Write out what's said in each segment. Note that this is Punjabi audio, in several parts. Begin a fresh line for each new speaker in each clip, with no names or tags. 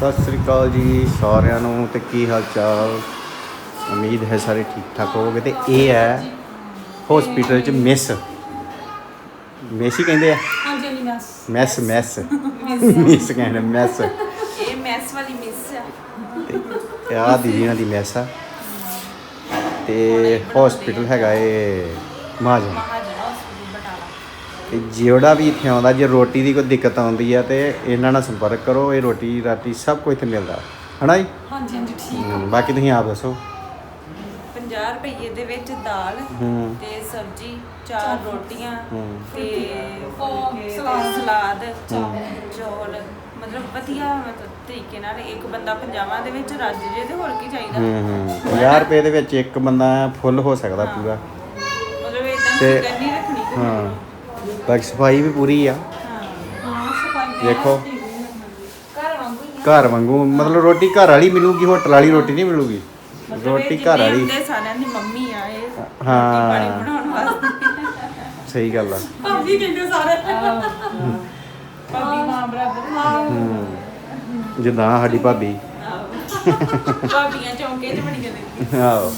ਸਤਿ ਸ੍ਰੀ ਅਕਾਲ ਜੀ ਸਾਰਿਆਂ ਨੂੰ ਤੇ ਕੀ ਹਾਲ ਚਾਲ? ਉਮੀਦ ਹੈ ਸਾਰੇ ਠੀਕ ਠਾਕ ਹੋਵੋਗੇ ਤੇ ਇਹ ਹੈ ਹਸਪੀਟਲ ਚ ਮਿਸ ਮਿਸ ਕਹਿੰਦੇ ਆ।
ਹਾਂਜੀ ਹਾਂਜੀ ਮੈਸ
ਮੈਸ ਮੈਸ ਮਿਸ ਕਹਿੰਦੇ ਮੈਸ
ਇਹ ਮੈਸ ਵਾਲੀ ਮਿਸ ਆ।
ਤੇ ਆਹ ਦੀ ਇਹਨਾਂ ਦੀ ਮੈਸ ਆ। ਤੇ ਹਸਪੀਟਲ ਹੈਗਾ
ਹਸਪੀਟਲ ਬਟਾਲਾ
ਤੇ ਜਿਹੜਾ ਵੀ ਇੱਥੇ ਆਉਂਦਾ ਜੇ ਰੋਟੀ ਦੀ ਕੋਈ ਦਿੱਕਤ ਆਉਂਦੀ ਆ ਤੇ ਇਹਨਾਂ ਨਾਲ ਸੰਪਰਕ ਕਰੋ ਇਹ ਰੋਟੀ ਰਾਟੀ ਸਭ ਕੁਝ ਇੱਥੇ ਮਿਲਦਾ। ਹਨਾ ਜੀ?
ਹਾਂਜੀ ਹਾਂਜੀ ਠੀਕ
ਹਮ, ਬਾਕੀ ਤੁਸੀਂ ਆਪ ਦੱਸੋ।
50 ਰੁਪਏ ਦੇ ਵਿੱਚ ਦਾਲ
ਹੂੰ।
ਤੇ ਸਬਜ਼ੀ ਚਾਰ ਰੋਟੀਆਂ
ਹੂੰ।
ਤੇ
ਸਲਾਦ।
ਸਲਾਦ ਚੌਲ ਮਤਲਬ ਵਧੀਆ ਮਤਲਬ ਤਰੀਕੇ ਨਾਲ ਇੱਕ ਬੰਦਾ ਪੰਜਾਬਾਂ ਦੇ ਵਿੱਚ ਰੱਜ ਜੇ ਤੇ ਹੋਰ ਕੀ ਚਾਹੀਦਾ।
ਹੂੰ ਹੂੰ। 50 ਰੁਪਏ ਦੇ ਵਿੱਚ ਇੱਕ ਬੰਦਾ ਫੁੱਲ ਹੋ ਸਕਦਾ ਪੂਰਾ।
ਮਤਲਬ ਇਦਾਂ
ਤੇ-
ਫਿਕਰ ਨਹੀਂ ਰੱਖਣੀ
ਹਾਂ। ਬਾਕੀ ਸਫ਼ਾਈ ਵੀ ਪੂਰੀ ਆ।
ਹਾਂ ਸਫ਼ਾਈ
ਦੇਖੋ।
ਘਰ ਵਾਂਗੂ ਹੀ
ਘਰ ਵਾਂਗੂ ਮਤਲਬ ਰੋਟੀ ਘਰ ਵਾਲੀ ਮਿਲੂਗੀ ਹੋਟਲ ਵਾਲੀ ਰੋਟੀ ਨਹੀਂ ਮਿਲੂਗੀ। ਰੋਟੀ ਘਰ ਵਾਲੀ।
ਹੁੰਦੇ ਸਾਰਿਆਂ ਦੀ ਮੰਮੀ ਆ ਇਹ
ਹਾਂ। ਸਹੀ ਗੱਲ ਆ।
ਭਾਬੀ ਕਹਿੰਦੇ ਸਾਰੇ।
ਭਾਬੀ ਮਾਂ ਬਰਾਬਰ
ਹੂੰ। ਜਿੱਦਾਂ ਸਾਡੀ ਭਾਬੀ।
ਭਾਬੀਆਂ ਚੌਂਕੇ 'ਚ ਬਣੀ
ਆਹੋ।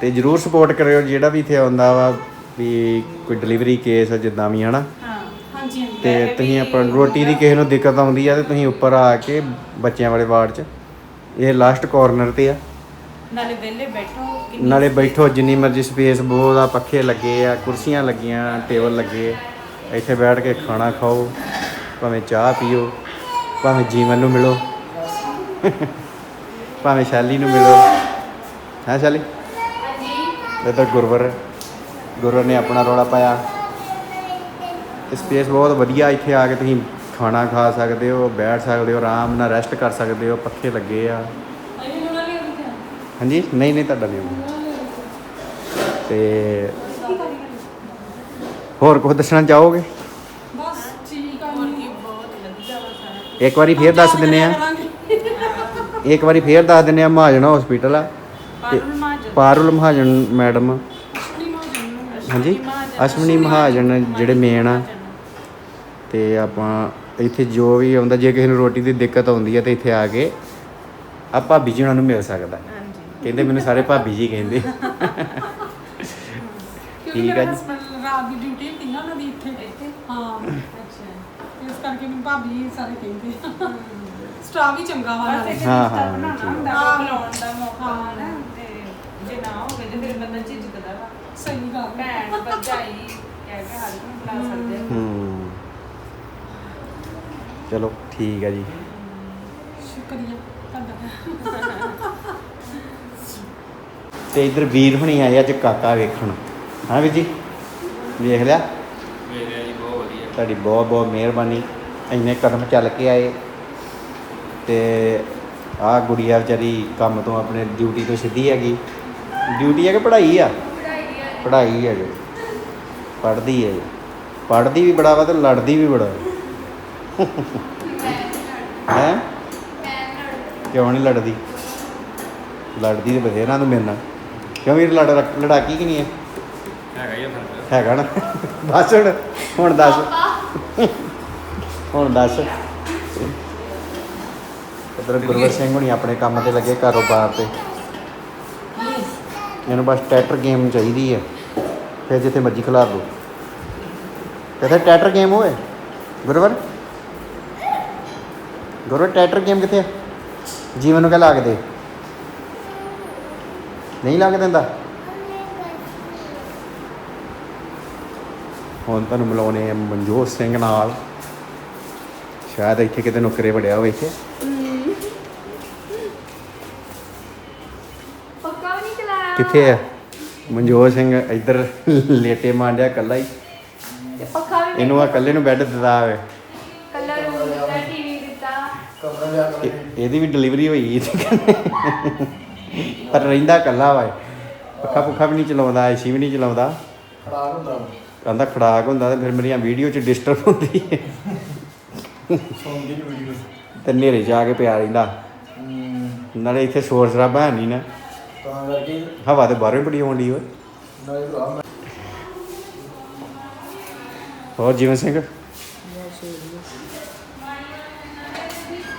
ਤੇ ਜਰੂਰ ਸਪੋਰਟ ਕਰਿਓ ਜਿਹੜਾ ਵੀ ਇੱਥੇ ਆਉਂਦਾ ਵਾ। ਵੀ ਕੋਈ ਡਿਲੀਵਰੀ ਕੇਸ ਜਿੱਦਾਂ ਵੀ ਹਨਾ?
ਹਾਂ
ਹਾਂਜੀ ਹਾਂਜੀ।
ਤੇ ਤੁਸੀਂ ਆਪਾਂ ਰੋਟੀ ਦੀ ਕਿਸੇ ਨੂੰ ਦਿੱਕਤ ਆਉਂਦੀ ਆ ਤੇ ਤੁਸੀਂ ਉੱਪਰ ਆ ਕੇ ਬੱਚਿਆਂ ਵਾਲੇ ਵਾਰਡ 'ਚ ਇਹ ਲਾਸਟ ਕਾਰਨਰ ਤੇ ਆ।
ਨਾਲੇ ਵਿਹਲੇ ਬੈਠੋ ਕਿੰਨੀ
ਨਾਲੇ ਬੈਠੋ ਜਿੰਨੀ ਮਰਜ਼ੀ ਸਪੇਸ ਬਹੁਤ ਆ ਪੱਖੇ ਲੱਗੇ ਆ ਕੁਰਸੀਆਂ ਲੱਗੀਆਂ ਟੇਬਲ ਲੱਗੇ ਇੱਥੇ ਬੈਠ ਕੇ ਖਾਣਾ ਖਾਓ ਭਾਵੇਂ ਚਾਹ ਪੀਓ ਭਾਵੇਂ ਜੀਵਨ ਨੂੰ ਮਿਲੋ। ਭਾਵੇਂ ਸ਼ੈਲੀ ਨੂੰ ਮਿਲੋ। ਹੈ ਸ਼ੈਲੀ? ਇੱਧਰ ਗੁਰਵਰ ਗੁਰਵਰ ਨੇ ਆਪਣਾ ਰੌਲਾ ਪਾਇਆ। ਸਪੇਸ ਬਹੁਤ ਵਧੀਆ ਇੱਥੇ ਆ ਕੇ ਤੁਸੀਂ ਖਾਣਾ ਖਾ ਸਕਦੇ ਹੋ ਬੈਠ ਸਕਦੇ ਹੋ ਆਰਾਮ ਨਾਲ ਰੈਸਟ ਕਰ ਸਕਦੇ ਹੋ ਪੱਖੇ ਲੱਗੇ ਆ। ਹਾਂਜੀ? ਨਹੀਂ ਨਹੀਂ ਤੁਹਾਡਾ ਨਹੀਂ ਹੋਣਾ। ਤੇ ਹੋਰ ਕੁਝ ਦੱਸਣਾ ਚਾਹੋਗੇ?
ਬਸ ਠੀਕ ਆ
ਹੋਰ ਕੀ ਬਹੁਤ ਵਧੀਆ ਵਾ ਸਾਰਾ।
ਇੱਕ ਵਾਰੀ ਫੇਰ ਦੱਸ ਦਿੰਨੇ ਆ। ਇੱਕ ਵਾਰੀ ਫੇਰ ਦੱਸ ਦਿੰਨੇ ਆ ਮਹਾਜਨ ਹਸਪੀਟਲ ਆ।
ਪਾਰੁਲ
ਮਹਾਜਨ ਮੈਡਮ। ਹਾਂਜੀ? ਅਸ਼ਵਨੀ ਮਹਾਜਨ ਜਿਹੜੇ ਮੇਨ ਆ। ਤੇ ਆਪਾਂ ਇੱਥੇ ਜੋ ਵੀ ਆਉਂਦਾ ਜੇ ਕਿਸੇ ਨੂੰ ਰੋਟੀ ਦੀ ਦਿੱਕਤ ਆਉਂਦੀ ਹੈ ਤੇ ਇੱਥੇ ਆ ਕੇ ਆ ਭਾਬੀ ਜੀ ਉਹਨਾਂ ਨੂੰ ਮਿਲ ਸਕਦਾ।
ਹਾਂਜੀ।
ਕਹਿੰਦੇ ਮੈਨੂੰ ਸਾਰੇ ਭਾਬੀ ਜੀ ਕਹਿੰਦੇ। ਠੀਕ ਆ ਜੀ।
ਰਾਤ ਦੀ ਡਿਊਟੀ ਹੁੰਦੀ ਨਾ ਉਹਨਾਂ ਦੀ ਇੱਥੇ।
ਇੱਥੇ?
ਹਾਂ।
ਅੱਛਾ।
ਇਸ ਕਰਕੇ ਮੈਨੂੰ ਭਾਬੀ ਸਾਰੇ ਕਹਿੰਦੇ ਸਟਾਫ ਵੀ ਚੰਗਾ ਵਾ
ਬਸ
ਨਾਲੇ
ਇੱਕ
ਹਾਂ, ਹਾਂ,
ਬਣਾਉਣਾ ਦਾ ਮੌਕਾ
ਹਾਂ।
ਹੈ ਨਾ ਤੇ ਜੇ ਨਾ ਹੋਵੇ ਤੇ ਫਿਰ ਬੰਦਾ ਝਿਜਕਦਾ ਵਾ।
ਸਹੀ ਗੱਲ ਹੈ।
ਭੈਣ ਭਰਜਾਈ ਕਹਿ ਕੇ ਹਰ ਨੂੰ ਬੁਲਾ ਸਕਦੇ ਆ।
ਹੂੰ। ਚਲੋ ਠੀਕ ਹੈ ਜੀ।
ਸ਼ੁਕਰੀਆ ਤੁਹਾਡਾ।
ਤੇ ਇਧਰ ਵੀਰ ਹੁਣੀ ਆਏ ਅੱਜ ਕਾਕਾ ਵੇਖਣ। ਹਾਂ ਵੀਰ ਜੀ? ਵੇਖ ਲਿਆ?
ਮੇਰੇ ਜੀ ਬਹੁਤ ਵਧੀਆ।
ਤੁਹਾਡੀ ਬਹੁਤ ਬਹੁਤ ਮਿਹਰਬਾਨੀ। ਇੰਨੇ ਕਦਮ ਚੱਲ ਕੇ ਆਏ। ਤੇ ਆਹ ਗੁੜੀਆ ਵਿਚਾਰੀ ਕੰਮ ਤੋਂ ਆਪਣੇ ਡਿਊਟੀ ਤੋਂ ਸਿੱਧੀ ਹੈਗੀ। ਡਿਊਟੀ ਹੈ ਕਿ ਪੜ੍ਹਾਈ ਆ? ਪੜ੍ਹਾਈ ਹੈ ਜੋ। ਪੜ੍ਹਦੀ ਹੈ ਪੜ੍ਹਦੀ ਵੀ ਬੜਾ ਵਾ ਤੇ ਲੜਦੀ ਵੀ ਬੜਾ। ਹੈ? ਕਿਉਂ ਨਹੀਂ ਲੜਦੀ? ਲੜਦੀ ਤੇ ਬਥੇਰਾ ਨੂੰ ਮਿਲਣਾ ਕਿਉਂ ਵੀਰ ਲੜ ਲੜਾਕੀ ਕਿ ਨਹੀਂ ਹੈ?
ਹੈਗਾ ਹੀ ਆ ਫ਼ਰਕ।
ਹੈਗਾ ਨਾ। ਬਸ ਹੁਣ ਹੁਣ ਦੱਸ। ਹੁਣ ਦੱਸ। ਇਧਰ ਗੁਰਵਰ ਸਿੰਘ ਹੁਣੀ ਆਪਣੇ ਕੰਮ ਤੇ ਲੱਗੇ ਕਾਰੋਬਾਰ ਤੇ। ਇਹਨੂੰ ਬਸ ਟਰੈਕਟਰ ਗੇਮ ਚਾਹੀਦੀ ਹੈ। ਫਿਰ ਜਿੱਥੇ ਮਰਜ਼ੀ ਖਿਲਾਰ ਦੋ ਕਿੱਥੇ ਟਰੈਕਟਰ ਗੇਮ ਹੋਏ ਗੁਰਵਰ? ਗੁਰਵਰ ਟਰੈਕਟਰ ਗੇਮ ਕਿੱਥੇ ਆ? ਜੀਵਨ ਨੂੰ ਕਹ ਲਾ ਕੇ ਦੇ? ਨਹੀਂ ਲਾ ਕੇ ਦਿੰਦਾ? ਹੁਣ ਤੁਹਾਨੂੰ ਮਿਲਾਉਣੇ ਮਨਜੋਤ ਸਿੰਘ ਨਾਲ। ਸ਼ਾਇਦ ਇੱਥੇ ਕਿਤੇ ਨੁਕਰੇ ਵੜਿਆ ਹੋਵੇ ਇੱਥੇ।
ਪੱਕਾ ਨਹੀਂ ਚਲਾਇਆ।
ਕਿੱਥੇ ਆ? ਮਨਜੋਤ ਸਿੰਘ ਇੱਧਰ ਲੇਟੇ ਮਾਂਡਿਆ ਕੱਲਾ ਹੀ।
ਤੇ ਪੱਕਾ ਵੀ
ਇਹਨੂੰ ਆ ਇਕੱਲੇ ਨੂੰ ਬੈੱਡ ਦਿੱਤਾ ਹੋਵੇ।
ਕਲਰ ਰੂਮ ਦਿੱਤਾ ਟੀਵੀ ਦਿੱਤਾ।
ਇਹ- ਇਹਦੀ ਵੀ ਡਿਲੀਵਰੀ ਹੋਈ ਸੀ। ਪਰ ਰਹਿੰਦਾ ਕੱਲਾ ਵਾ ਇਹ। ਪੱਖਾ ਪੁੱਖਾ ਵੀ ਨਹੀਂ ਚਲਾਉਂਦਾ ਏਸੀ ਵੀ ਨਹੀਂ ਚਲਾਉਂਦਾ।
ਖਰਾਬ ਹੁੰਦਾ
ਕਹਿੰਦਾ ਖੜਾਕ ਹੁੰਦਾ ਤੇ ਫਿਰ ਮੇਰੀਆਂ ਵੀਡੀਓ 'ਚ ਡਿਸਟਰਬ ਹੁੰਦੀ ਹੈ
ਸੌਂਦੀ ਨਹੀਂ ਵੀਡੀਓ
ਤੇ ਹਨੇਰੇ 'ਚ ਆ ਕੇ ਪਿਆ ਰਹਿੰਦਾ। ਨਾਲੇ ਇੱਥੇ ਸ਼ੋਰ ਸ਼ਰਾਬਾ ਹੈ ਨਹੀਂ ਨਾ।
ਤਾਂ ਕਰਕੇ
ਹਵਾ ਤੇ ਬਾਹਰੋਂ ਹੀ ਬੜੀ ਆਉਂਦੀ ਓਏ।
ਭਰਾ ਮੈਂ
ਹੋਰ ਜੀਵਨ ਸਿੰਘ?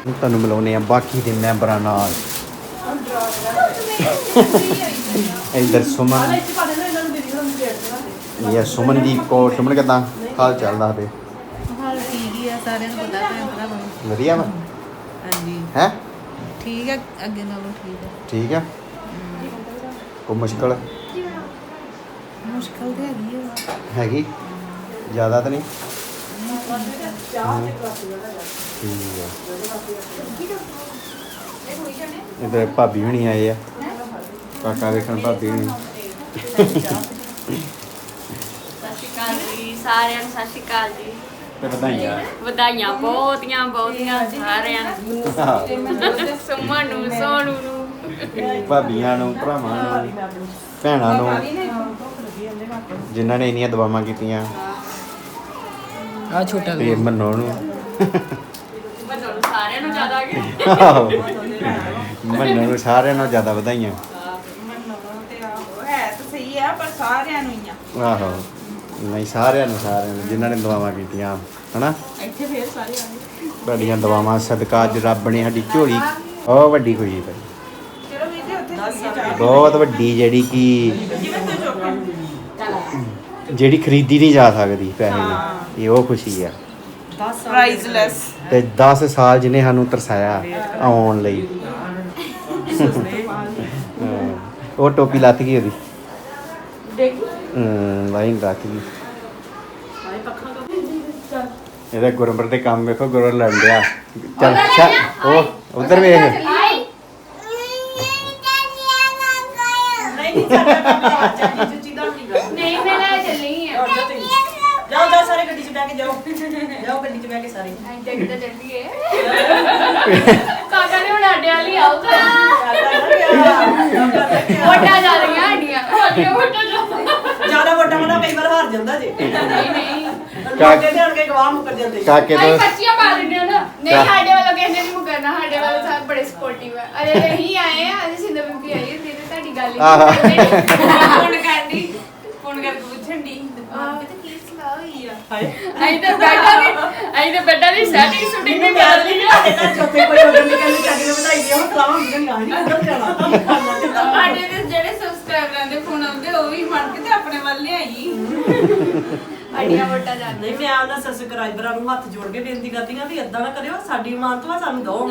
ਤੁਹਾਨੂੰ ਮਿਲਾਉਨੇ ਆ ਬਾਕੀ ਦੇ ਮੈਂਬਰਾਂ ਨਾਲ। ਇੱਧਰ ਸੁਮਨ। ਇਹ ਸੁਮਨਦੀਪ ਕੌਰ ਸੁਮਨ ਕਿਦਾਂ? ਹਾਲ ਚਾਲ ਦਾ। ਤੇ
ਹਾਲ ਠੀਕ ਹੀ ਆ ਸਾਰਿਆਂ ਨੂੰ ਪਤਾ ਭੈਣ ਭਰਾਵਾਂ
ਵਧੀਆ ਵਾ?
ਹਾਂਜੀ।
ਹੈ?
ਠੀਕ ਆ ਅੱਗੇ ਨਾਲੋਂ ਠੀਕ ਆ।
ਠੀਕ ਆ? ਕੋਈ ਮੁਸ਼ਕਲ?
ਮੁਸ਼ਕਲ ਤੇ ਹੈਗੀ ਆ।
ਹੈਗੀ? ਜ਼ਿਆਦਾ ਤਾਂ ਨਹੀਂ? ਠੀਕ ਆ। ਇਧਰ ਭਾਬੀ ਹੁਣੀ ਆਏ ਆ। ਕਾਕਾ ਵੇਖਣ ਭਾਬੀ ਹੁਣੀ।
ਸਤਿ ਸ਼੍ਰੀ ਅਕਾਲ ਜੀ ਸਾਰਿਆਂ ਨੂੰ ਸਤਿ ਸ਼੍ਰੀ ਅਕਾਲ ਜੀ।
ਤੇ ਵਧਾਈਆਂ।
ਵਧਾਈਆਂ ਬਹੁਤੀਆਂ ਬਹੁਤੀਆਂ ਸਾਰਿਆਂ ਨੂੰ। ਸੁਮਨ ਨੂੰ ਸੋਨੂ ਨੂੰ
ਭਾਬੀਆਂ ਨੂੰ ਭਰਾਵਾਂ ਨੂੰ ਭੈਣਾਂ ਨੂੰ ਜਿਨ੍ਹਾਂ ਨੇ ਇੰਨੀਆਂ ਦੁਆਵਾਂ ਕੀਤੀਆਂ।
ਆ ਛੋਟਾ
ਤੇ ਮੰਨੋ ਨੂੰ।
ਬੰਦੋ ਨੂੰ ਸਾਰਿਆਂ ਨੂੰ ਜ਼ਿਆਦਾ ਕਿ
ਆਹੋ। ਮੰਨੋ ਨੂੰ ਸਾਰਿਆਂ ਨਾਲੋਂ ਜ਼ਿਆਦਾ ਵਧਾਈਆਂ।
ਤੇ ਆਹੋ। ਹੈ ਤਾਂ ਸਹੀ ਆ ਪਰ ਸਾਰਿਆਂ ਨੂੰ ਹੀ ਆ
ਆਹੋ ਨਹੀਂ ਸਾਰਿਆਂ ਨੂੰ ਸਾਰਿਆਂ ਨੂੰ ਜਿਨ੍ਹਾਂ ਨੇ ਦੁਆਵਾਂ ਕੀਤੀਆਂ ਹਨਾ?
ਇੱਥੇ ਫੇਰ ਸਾਰੇ ਆ ਗਏ।
ਤੁਹਾਡੀਆਂ ਦੁਆਵਾਂ ਸਦਕਾ ਅੱਜ ਰੱਬ ਨੇ ਸਾਡੀ ਝੋਲੀ ਬਹੁਤ ਵੱਡੀ ਖੁਸ਼ੀ ਪਾਈ
ਚਲੋ ਵੀਰ ਜੀ ਉੱਥੇ ਚੱਲੀਏ ਜਾ ਕੇ।
ਬਹੁਤ ਵੱਡੀ ਜਿਹੜੀ ਕਿ ਜਿਹੜੀ ਖਰੀਦੀ ਨਹੀਂ ਜਾ ਸਕਦੀ ਪੈਸੇ ਨਾਲ ਇਹ ਉਹ ਖੁਸ਼ੀ ਆ।
ਪ੍ਰਾਈਜ਼ਲੈਸ
ਤੇ 10 ਸਾਲ ਜਿਹਨੇ ਸਾਨੂੰ ਤਰਸਾਇਆ ਆਉਣ ਲਈ। ਉਹ ਟੋਪੀ ਲੱਥ ਗਈ ਉਹਦੀ। ਹੂੰ ਲਾਈਨ ਰੱਖ ਗਈ। ਇਹਦਾ ਗੁਰਮਰ ਦੇ ਕੰਮ ਵੇਖੋ ਗੁਰਮਰ ਲੜ ਲਿਆ ਚੱਲ ਚੱਲ ਉਹ ਉਧਰ ਵੇਖ।
ਨਹੀਂ ਨਹੀਂ ਆ ਨਹੀਂ
ਨਹੀਂ ਮੈਂ ਲੈ ਚੱਲੀ ਆ।
ਜਾਓ ਜਾਓ ਸਾਰੇ ਗੱਡੀ 'ਚ ਬਹਿ ਕੇ ਜਾਓ। ਜਾਓ ਗੱਡੀ 'ਚ ਬਹਿ ਕੇ ਸਾਰੇ।
ਅਸੀਂ ਜੱਗ ਤਾਂ ਚੱਲੀਏ। ਕਾਕਾ ਨੇ ਹੁਣ ਆਡੇ ਵਾਲੀ ਆਊਗਾ ਵੋਟਾਂ ਜਾ ਰਹੀਆਂ ਸਾਡੀਆਂ। ਸਾਡੀਆਂ ਵੋਟਾਂ ਜਾ
ਜ਼ਿਆਦਾ ਵੱਡਾ ਵੱਡਾ ਕਈ ਵਾਰ ਹਾਰ ਜਾਂਦਾ ਜੇ।
ਨਹੀਂ ਨਹੀਂ।
ਲੋਕੇ ਦੇ ਕੇ ਗਵਾਹ ਮੁੱਕਰ ਜਾਂਦੇ
ਕਾਕੇ
ਅਸੀਂ
ਤੋਂ
ਬੱਚੀਆਂ ਪਾ ਦਿੰਦੇ ਹਾਂ ਨਾ। ਨਹੀਂ ਸਾਡੇ ਵੱਲੋਂ ਕਿਸੇ ਨੇ ਨਹੀਂ ਮੁਕਰਨਾ। ਸਾਡੇ ਵੱਲੋਂ ਸਭ ਬੜੇ ਸਪੋਰਟਿਵ ਹੈ ਅਜੇ ਤੇ ਅਸੀਂ ਆਏ ਆ ਅਜੇ ਸਿੰਦਰ ਤੇ ਤੁਹਾਡੀ ਗੱਲ ਹੀ
ਆਹਾ।
ਫੋਨ ਕਰਦੀ ਫੋਨ ਕਰਕੇ ਪੁੱਛਣ ਦੀ
ਆਹ। ਤੇ ਕੀ ਸਲਾਹ ਹੋਈ ਆ? ਅਸੀਂ ਤਾਂ ਬੈਠਾ ਨਹੀਂ ਅਸੀਂ ਤਾਂ ਬੈਠਾ ਨਹੀਂ ਸੈਟਿੰਗ ਸ਼ੂਟਿੰਗ ਨਹੀਂ ਕਰ
ਨਹੀਂ
ਲਈ
ਸਾਡੇ ਨੂੰ ਦੇ
ਦੇ ਜਿਹੜੇ ਸਬਸਕ੍ਰਾਈਬਰਾਂ ਦੇ ਫੋਨ ਆਉਂਦੇ ਉਹ ਵੀ ਮੰਨ ਕੇ ਤੇ ਆਪਣੇ ਵੱਲ ਲਿਆਈ।
ਸਾਡੀਆਂ ਵੋਟਾਂ ਜਾਂਦੇ
ਨਹੀਂ ਮੈਂ ਉਹਨਾਂ ਸਬਸਕ੍ਰਾਈਬਰਾਂ ਨੂੰ ਹੱਥ ਜੋੜ ਕੇ ਬੇਨਤੀ ਕਰਦੀ ਹਾਂ ਵੀ ਇਦਾਂ ਨਾ ਕਰਿਓ ਸਾਡੀ ਇਮਾਨਤ ਵਾ ਸਾਨੂੰ ਦਿਓ।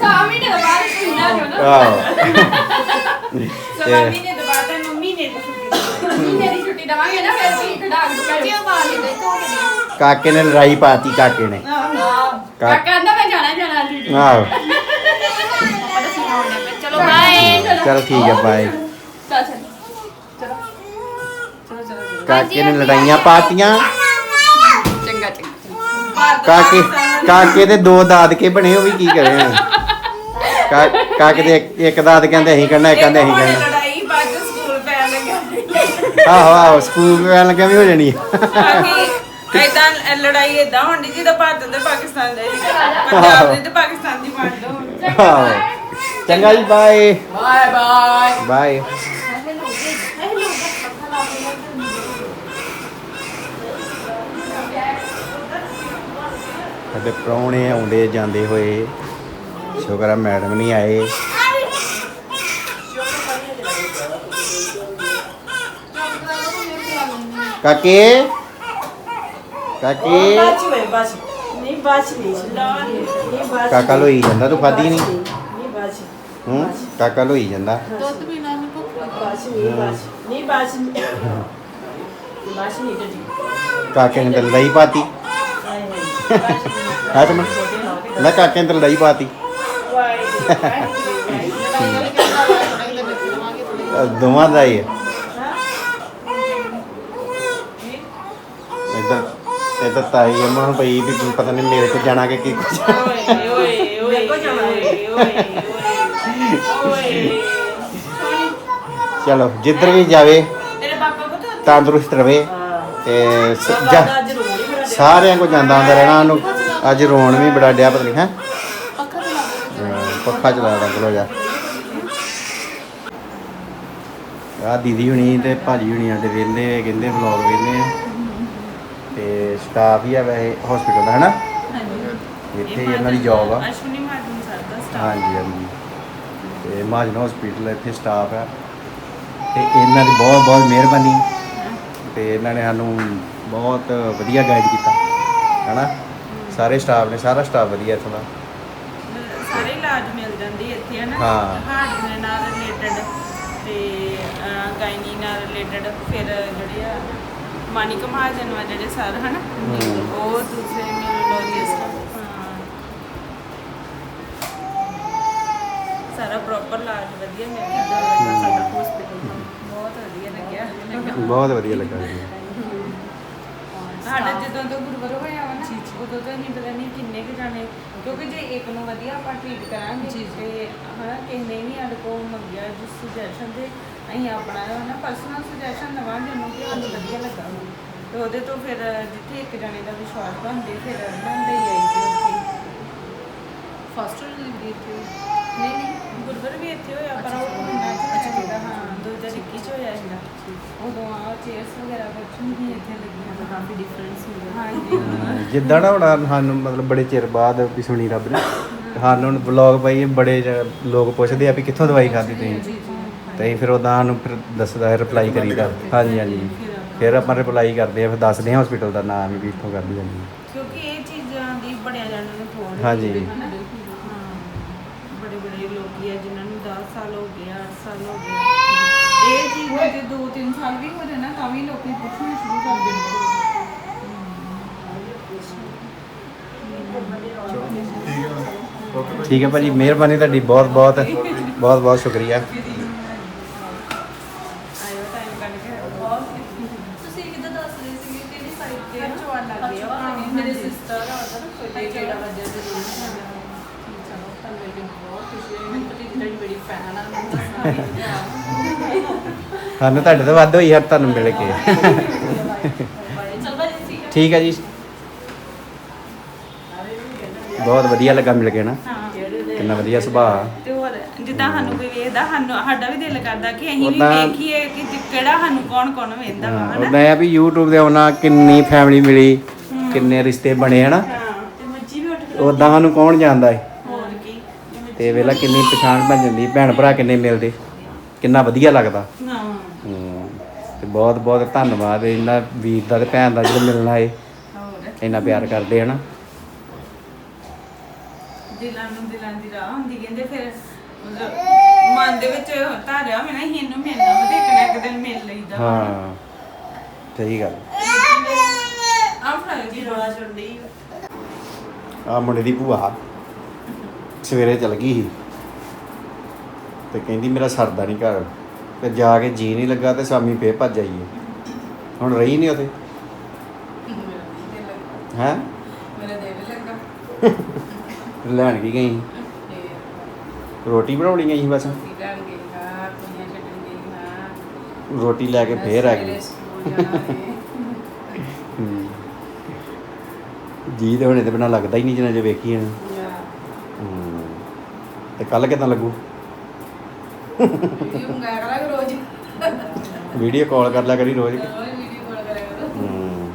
ਸਾਹ ਮਹੀਨੇ ਦਾ ਬਾਅਦ ਸੁਣਦਾ ਜੋ ਨਾ।
ਆਹੋ।
ਮੰਮੀ ਨੇ
ਦੀ ਛੁੱਟੀ ਦਵਾਂਗੇ ਨਾ ਫਿਰ ਵੀ ਕੇ
ਕਾਕੇ ਨੇ ਲੜਾਈ ਪਾਤੀ ਕਾਕੇ ਨੇ।
ਕਾਕਾ ਕਹਿੰਦਾ ਮੈਂ ਜਾਣਾ ਜਾਣਾ ਜੀ।
ਆਹੋ।
ਚਲੋ ਬਾਏ
ਚਲ। ਠੀਕ ਹੈ ਬਾਏ
ਚੱਲ ਚੱਲ।
ਕਾਕੇ ਨੇ ਲੜਾਈਆਂ ਪਾਤੀਆਂ।
ਚੰਗਾ ਚੰਗਾ।
ਕਾਕੇ ਕਾਕੇ ਦੇ ਦੋ ਦਾਦਕੇ ਬਣੇ ਉਹ ਵੀ ਕੀ ਕਰੇ ਹੁਣ? ਕਾ- ਕਾਕੇ ਦੇ ਇੱਕ- ਇੱਕ ਦਾਦ ਕਹਿੰਦੇ ਅਸੀਂ ਕਰਨਾ ਇੱਕ ਕਹਿੰਦੇ ਅਸੀਂ ਕਰਨਾ।
ਲੜਾਈ ਬਾਅਦ ਚ ਸਕੂਲ ਪੈਣ ਲੱਗਾ
ਆਹੋ ਆਹੋ ਸਕੂਲ ਪੈਣ ਲੱਗਿਆ ਵੀ ਹੋ ਜਾਣੀ ਆ।
ਬਾਕੀ ਏਦਾਂ ਲੜਾਈ ਏਦਾਂ ਹੁੰਦੀ ਜਿੱਦਾਂ ਭਾਰਤ ਤੇ ਪਾਕਿਸਤਾਨ ਦੇ ਪੰਜਾਬ ਦੀ ਤੇ ਪਾਕਿਸਤਾਨ ਦੀ ਵੰਡ
ਆਹੋ। ਚੰਗਾ ਜੀ ਬਾਏ।
Bye bye.
ਬਾਏ। ਸਾਡੇ ਪ੍ਰਾਹੁਣੇ ਆਉਂਦੇ ਜਾਂਦੇ ਹੋਏ। ਸ਼ੁਕਰ ਆ ਮੈਡਮ ਨਹੀਂ ਆਏ। ਕਾਕੇ? ਕਾਕੇ?
ਬਾਚ ਹੋਏ ਬਾਚ ਨਹੀਂ ਬਾਚ ਨਹੀਂ ਨਹੀਂ ਬਾਚ
ਕਾਕਾ ਲੋਈ ਜਾਂਦਾ ਤੂੰ ਖਾਦੀ ਨਹੀਂ?
ਨਹੀਂ ਬਾਚ
ਹੂੰ? ਕਾਕਾ ਲੋਈ ਜਾਂਦਾ।
ਦੁੱਧ ਪੀਣਾ ਨਹੀਂ ਭੁੱਖ
ਬਾਚ ਨਹੀਂ ਬਾਚ ਨਹੀਂ ਬਾਚ ਨਹੀਂ। ਬਾਚ ਨਹੀਂ ਤੇ ਜੀ
ਕਾਕੇ ਨੇ ਤਾਂ ਲੜਾਈ ਪਾਤੀ। ਹਾਂ ਤੇ ਮੈਂ ਕਾਕੇ ਨੇ ਤਾਂ ਲੜਾਈ ਪਾਤੀ। ਦੋਵਾਂ ਦਾ ਹੀ ਹੈ। ਇੱਧਰ ਇੱਧਰ ਤਾਈ ਅਮਾ ਨੂੰ ਪਈ ਵੀ ਪਤਾ ਨਹੀਂ ਮੇਰੇ ਕੋ ਜਾਣਾ ਕਿ ਕੀ ਕੁਝ
ਓਏ ਓਏ ਓਏ ਓਏ ਓਏ
ਚਲੋ, ਜਿੱਧਰ ਵੀ ਜਾਵੇ
ਤੇਰੇ ਪਾਪਾ ਕੋ ਤਾਂ
ਤੰਦਰੁਸਤ ਰਵੇ ਤੇ ਸ- ਜਾ- ਸਾਰਿਆਂ ਕੋ ਜਾਂਦਾ ਆਉਂਦਾ ਰਹਿਣਾ ਉਹਨੂੰ। ਅੱਜ ਰੋਣ ਵੀ ਬੜਾ ਡਿਆ, ਪਤਾ ਨਹੀਂ, ਹੈ?
ਪੱਖਾ
ਚਲਾ ਦਾ ਚਲੋ ਜਾ। ਆ ਦੀਦੀ ਹੁਣੀ ਤੇ ਭਾਜੀ ਹੁਣੀ ਸਾਡੇ ਵੇਲੇ ਕਹਿੰਦੇ ਵਲੌਗ ਵੇਲੇ ਆ। ਤੇ ਸਟਾਫ ਹੀ ਆ ਵੈਸੇ ਹਸਪੀਟਲ ਦਾ ਹਨਾ? ਇੱਥੇ ਇਹਨਾਂ ਦੀ ਜੌਬ ਆ।
ਅਸ਼ਵਨੀ ਮਾਰਟਨ ਸਰ ਦਾ ਸਟਾਫ
ਹਾਂਜੀ ਹਾਂਜੀ। ਤੇ ਮਹਾਜਨ ਹਸਪੀਟਲ ਇੱਥੇ ਸਟਾਫ ਆ। ਤੇ ਇਹਨਾਂ ਦੀ ਬਹੁਤ ਬਹੁਤ ਮਿਹਰਬਾਨੀ। ਤੇ ਇਹਨਾਂ ਨੇ ਸਾਨੂੰ ਬਹੁਤ ਵਧੀਆ ਗਾਈਡ ਕੀਤਾ ਹੈਨਾ? ਸਾਰੇ ਸਟਾਫ ਨੇ ਸਾਰਾ ਸਟਾਫ ਵਧੀਆ ਇੱਥੋਂ ਦਾ।
ਇੱਥੇ ਹਨ
ਹਾਂ।
ਹਾਰਟ ਦੇ ਨਾਲ ਰਿਲੇਟਡ ਤੇ ਗਾਇਨੀ ਨਾਲ ਰਿਲੇਟਡ ਫਿਰ ਜਿਹੜੇ ਆ ਮਾਨਿਕ ਮਹਾਜਨ ਵਾ ਜਿਹੜੇ ਸਰ ਹਨ?
ਹਮ।
ਉਹ ਦੂਸਰੇ ਨਿਊਰੋਲੋਜਿਸਟ ਸਾਰਾ ਪ੍ਰੋਪਰ ਇਲਾਜ ਵਧੀਆ ਮਿਲ ਜਾਂਦਾ ਸਾਡਾ ਹਸਪੀਟਲ ਬਹੁਤ ਵਧੀਆ ਲੱਗਿਆ।
ਬਹੁਤ ਵਧੀਆ ਲੱਗਾ ਜੀ।
ਸਾਡਾ ਜਦੋਂ ਤੋਂ ਗੁਰਵਰ ਹੋਇਆ ਵਾ ਨਾ ਉਦੋਂ ਤੋਂ ਨਹੀਂ ਪਤਾ ਨਹੀਂ ਕਿੰਨੇ ਕੁ ਜਾਣੇ ਕਿਉਂਕਿ ਜੇ ਇੱਕ ਨੂੰ ਵਧੀਆ ਆਪਾਂ ਟ੍ਰੀਟ ਕਰਾਂਗੇ ਤੇ ਹਨਾ ਕਿਸੇ ਨੇ ਵੀ ਸਾਡੇ ਕੋਲ ਮੰਗਿਆ ਜਿਸ ਸੁਜੈਸ਼ਨ ਤੇ ਅਸੀਂ ਆਪਣਾ ਨਾ ਪਰਸਨਲ ਸੁਜੈਸ਼ਨ ਦਵਾਂਗੇ ਉਹਨੂੰ ਕਿ ਸਾਨੂੰ ਵਧੀਆ ਲੱਗਾ। ਤੇ ਉਹਦੇ ਤੋਂ ਫਿਰ ਜਿੱਥੇ ਇੱਕ ਜਾਣੇ ਦਾ ਵਿਸ਼ਵਾਸ ਬਣਦੇ ਫਿਰ ਬਣਦੇ ਹੀ ਆਈ ਤੇ ਉੱਥੇ।
ਫਸਟ ਡਿਲੀਵਰੀ ਇੱਥੇ
ਨਹੀਂ ਨਹੀਂ ਗੁਰਵਰ ਵੀ ਇੱਥੇ ਹੋਇਆ ਪਰ ਉਹ ਹਾਂ 2021 ਚ ਹੋਇਆ ਸੀਗਾ। ਉਦੋਂ ਆ ਚੇਅਰਸ ਵਗੈਰਾ ਕੁਛ ਨਹੀਂ ਇੱਥੇ ਲੱਗੀਆਂ
ਕਾਫੀ ਡਿਫਰੈਂਸ ਹੋ ਗਿਆ।
ਹਾਂਜੀ।
ਜਿੱਦਾਂ ਨਾ ਹੁਣ ਸਾਨੂੰ ਮਤਲਬ ਬੜੇ ਚਿਰ ਬਾਅਦ ਵੀ ਸੁਣੀ ਰੱਬ ਨੇ। ਸਾਨੂੰ ਹੁਣ ਵਲੌਗ ਪਾਈ ਬੜੇ ਜ- ਲੋਕ ਪੁੱਛਦੇ ਆ ਵੀ ਕਿੱਥੋਂ ਦਵਾਈ ਖਾਦੀ ਤੁਸੀਂ? ਤੇ ਅਸੀਂ ਫਿਰ ਉਦਾਂ ਸਾਨੂੰ ਫਿਰ ਦੱਸਦਾ ਹੈ ਰਿਪਲਾਈ ਕਰੀਦਾ। ਹਾਂਜੀ ਹਾਂਜੀ। ਫਿਰ ਆਪਾਂ। ਰਿਪਲਾਈ ਕਰਦੇ ਆ ਫਿਰ ਦੱਸਦੇ ਆ ਹਸਪੀਟਲ ਦਾ ਨਾਮ ਵੀ ਇੱਥੋਂ ਕਰਦੀ ਜਾਂਦੀ
ਕਿਉਂਕਿ ਇਹ ਚੀਜ਼ਾਂ ਦੀ ਬੜਿਆ ਜਾਣਾਂ ਨੂੰ ਥੋੜ
ਹਾਂਜੀ।
ਹਾਂ। ਬੜੇ ਬੜੇ ਲੋਕੀ ਆ ਜਿਨ੍ਹਾਂ ਨੂੰ 10 ਸਾਲ ਹੋ ਗਏ 8 ਸਾਲ ਹੋ ਗਏ। ਇਹ ਚੀਜ਼ ਨੂੰ ਜੇ 2-3 ਸਾਲ ਵੀ ਹੋ ਜਾਏ ਨਾ ਤਾਂ ਵੀ ਲੋਕੀ ਪੁੱਛਣਾ ਸ਼ੁਰੂ ਕਰ ਦਿੰਦੇ
ਠੀਕ ਹੈ ਭਾਜੀ ਮਿਹਰਬਾਨੀ ਤੁਹਾਡੀ ਬਹੁਤ ਬਹੁਤ ਬਹੁਤ ਬਹੁਤ ਸ਼ੁਕਰੀਆ।
ਆਇਓ ਟਾਈਮ ਕੱਢ ਕੇ ਬਹੁਤ
ਤੁਸੀਂ ਕਿੱਦਾਂ ਦੱਸ ਰਹੇ ਸੀਗੇ ਕਿਹੜੀ ਸਾਈਡ ਤੇ
ਫਿਰ ਚਵਾਨ ਲੱਗ ਗਈ ਆ?
ਅੱਛਾ, ਮੇਰੇ ਸਿਸਟਰ ਆ ਉਧਰ
ਕੋਈ ਜਿਹੜਾ ਵਜ੍ਹਾ ਜ਼ਰੂਰ ਚਲੋ ਤੁਹਾਨੂੰ ਮਿਲ ਕੇ ਬਹੁਤ ਖੁਸ਼ੀ ਹੋਈ। ਮੈਨੂੰ ਪਤਾ ਤੁਹਾਡੀ ਬੜੀ ਫੈਨ ਆ ਮੈਨੂੰ ਦੱਸਣਾ
ਸਾਨੂੰ ਤੁਹਾਡੇ ਤੋਂ ਵੱਧ ਹੋਈ ਯਾਰ ਤੁਹਾਨੂੰ ਮਿਲ ਕੇ।
ਚਲ
ਠੀਕ ਹੈ ਜੀ। ਬਹੁਤ ਵਧੀਆ ਲੱਗਾ ਮਿਲ ਕੇ ਨਾ।
ਹਾਂ।
ਕਿੰਨਾ ਵਧੀਆ ਸੁਭਾਅ
ਤੇ ਹੋਰ ਜਿੱਦਾਂ ਸਾਨੂੰ ਕੋਈ ਵੇਖਦਾ ਸਾਨੂੰ ਸਾਡਾ ਵੀ ਦਿਲ ਕਰਦਾ ਕਿ ਅਸੀਂ ਵੀ
ਉੱਦਾਂ-
ਵੇਖੀਏ ਕਿ ਜੇ ਕਿਹੜਾ ਸਾਨੂੰ ਕੌਣ ਕੌਣ ਵੇਖਦਾ ਵਾ ਹਨਾ?
ਉਹਦਾ ਆ ਵੀ YouTube ਦੇ ਆਉਣਾ ਕਿੰਨੀ ਫੈਮਿਲੀ ਮਿਲੀ ਕਿੰਨੇ ਰਿਸ਼ਤੇ ਬਣੇ ਹਨਾ?
ਹਾਂ। ਤੇ ਮੱਜੀ ਵੀ ਉੱਠ
ਉਦਾਂ ਸਾਨੂੰ ਕੌਣ ਜਾਣਦਾ ਹੈ
ਕੀ ਜਿਵੇਂ-
ਤੇ ਵੇਲਾ ਕਿੰਨੀ ਪਛਾਣ ਬਣ ਜਾਂਦੀ ਭੈਣ ਭਰਾ ਕਿੰਨੇ ਮਿਲਦੇ ਕਿੰਨਾ ਵਧੀਆ ਲੱਗਦਾ।
ਹਾਂ।
ਤੇ ਬਹੁਤ ਬਹੁਤ ਧੰਨਵਾਦ ਇਹਨਾਂ ਵੀਰ ਦਾ ਤੇ ਭੈਣ ਦਾ ਜਿਹੜਾ ਮਿਲਣਾ ਏ।
ਹੋਰ?
ਇੰਨਾ ਪਿਆਰ ਕਰਦੇ ਹਨਾ।
ਦਿਲਾਂ ਨੂੰ ਦਿਲਾਂ ਦੀ ਰਾਹ ਹੁੰਦੀ ਕਹਿੰਦੇ ਫਿਰ ਮਤਲਬ ਮਨ ਦੇ ਵਿੱਚ ਧਾਰਿਆ ਹੋਵੇ ਨਾ ਅਸੀਂ ਇਹਨੂੰ ਮਿਲਣਾ ਵਾ ਤੇ ਇੱਕ ਨਾ ਇੱਕ ਦਿਨ ਮਿਲ ਲਈਦਾ।
ਹਾਂ ਸਹੀ ਗੱਲ।
ਆਹ ਫੜਾਇਓ ਜੀ
ਰੋਲਾ ਚੁੰਡੀ
ਆ। ਮੁੰਡੇ ਦੀ ਭੂਆ। ਸਵੇਰੇ ਚਲ ਗਈ ਸੀ ਤੇ ਕਹਿੰਦੀ ਮੇਰਾ ਸਰਦਾ ਨਹੀਂ ਘਰ। ਤੇ ਜਾ ਕੇ ਜੀ ਨਹੀਂ ਲੱਗਾ ਤੇ ਸ਼ਾਮੀ ਫੇਰ ਭੱਜ ਆਈਏ ਹੁਣ ਰਹੀ ਨਹੀਂ ਉਥੇ? ਹੈ?
ਮੇਰਾ ਦਿਲ ਲੱਗਾ।
ਲੈਣ ਕੀ ਗਈ? ਰੋਟੀ ਬਣਾਉਣੀ ਗਈ ਬਸ?
ਹਾਂ ਹਾਂ।
ਰੋਟੀ ਲੈ ਕੇ ਫੇਰ ਆ ਗਈ।
ਹੈ।
ਜੀ ਤੇ ਹੁਣੇ ਤੇ ਬਿਨਾ ਲੱਗਦਾ ਹੀ ਨਹੀਂ ਜਿੰਨਾ ਜੇ ਵੇਖੀ ਹਮ। ਤੇ ਕੱਲ ਕਿਦਾਂ ਲੱਗੂ?
ਵੀਡੀਓ ਮੰਗਾਇਆ ਕਰਾਂਗੇ ਰੋਜ਼?
ਵੀਡੀਓ ਕਾਲ ਕਰ ਲਿਆ ਕਰੀ ਰੋਜ਼?
ਰੋਜ਼ ਵੀਡੀਓ ਕਾਲ ਕਰਿਆ ਕਰੋ।
ਹਮ।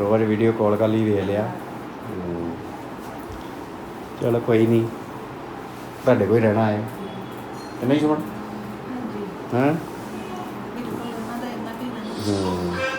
ਰੋਜ਼ ਵੀਡੀਓ ਕਾਲ ਕਰ ਲਈ ਵੇਖ ਲਿਆ। ਹਮ। ਚਲੋ ਕੋਈ ਨਹੀਂ। ਤੁਹਾਡੇ ਕੋਈ ਰਹਿਣਾ ਹੈ। ਤੇ ਨਹੀਂ ਸੁਣ ਹਾਂ?
ਬਿਲਕੁਲ ਉਹਨਾਂ ਦਾ ਇੰਨਾ ਵੀ ਨਹੀਂ
ਹਮ।